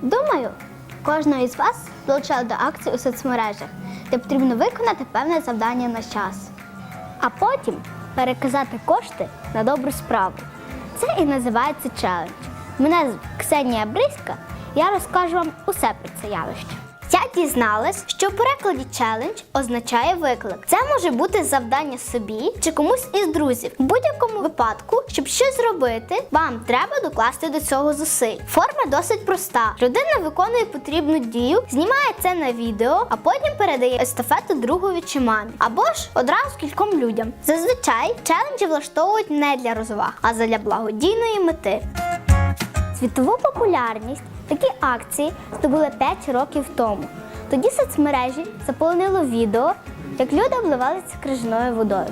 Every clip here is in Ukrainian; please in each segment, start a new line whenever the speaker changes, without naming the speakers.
Думаю, кожного із вас долучали до акції у соцмережах, де потрібно виконати певне завдання на час, а потім переказати кошти на добру справу. Це і називається челендж. Мене Ксенія Бриська, я розкажу вам усе про це явище. Я дізналась, що в перекладі челендж означає виклик. Це може бути завдання собі чи комусь із друзів. В будь-якому випадку, щоб щось зробити, вам треба докласти до цього зусиль. Форма досить проста. Людина виконує потрібну дію, знімає це на відео, а потім передає естафету другові чи мамі. Або ж одразу кільком людям. Зазвичай челенджі влаштовують не для розваг, а для благодійної мети. Світову популярність такі акції здобули 5 років тому. Тоді соцмережі заполонило відео, як люди обливалися крижаною водою.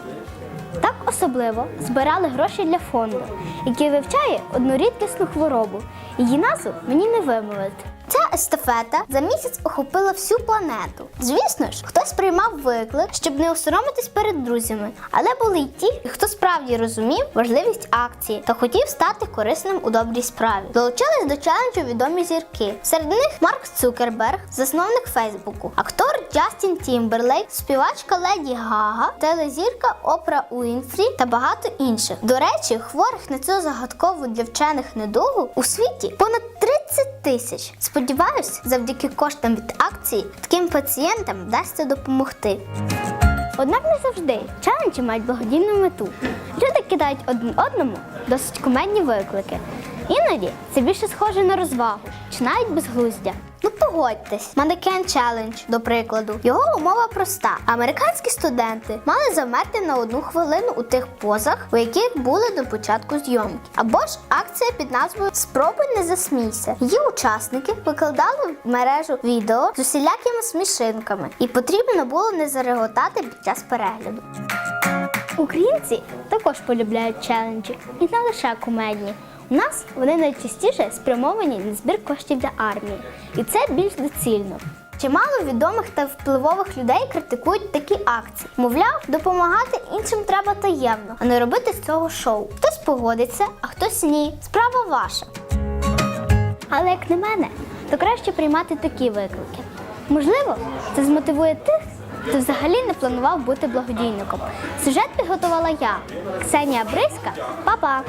Так особливо збирали гроші для фонду, який вивчає одну рідкісну хворобу. Її назву мені не вимовити. Естафета за місяць охопила всю планету. Звісно ж, хтось приймав виклик, щоб не осоромитись перед друзями, але були й ті, хто справді розумів важливість акції та хотів стати корисним у добрій справі. Долучились до челенджу відомі зірки. Серед них Марк Цукерберг, засновник Фейсбуку, актор Джастін Тімберлейк, співачка Леді Гага, телезірка Опра Уінфрі та багато інших. До речі, хворих на цю загадкову для вчених недугу у світі понад 30 тисяч. Сподіваюсь, завдяки коштам від акції таким пацієнтам вдасться допомогти. Однак не завжди челенджі мають благодійну мету. Люди кидають один одному досить кумедні виклики. Іноді це більше схоже на розвагу чи навіть безглуздя. Погодьтесь, манекен челендж, до прикладу. Його умова проста: американські студенти мали завмерти на одну хвилину у тих позах, у яких були до початку зйомки. Або ж акція під назвою Спробуй не засмійся. Її учасники викладали в мережу відео з усілякими смішинками, і потрібно було не зареготати під час перегляду. Українці також полюбляють челенджі, і не лише кумедні. У нас вони найчастіше спрямовані на збір коштів для армії, і це більш доцільно. Чимало відомих та впливових людей критикують такі акції. Мовляв, допомагати іншим треба таємно, а не робити з цього шоу. Хтось погодиться, а хтось ні. Справа ваша. Але як на мене, то краще приймати такі виклики. Можливо, це змотивує тих, хто взагалі не планував бути благодійником. Сюжет підготувала я, Ксенія Бриська, Па-па!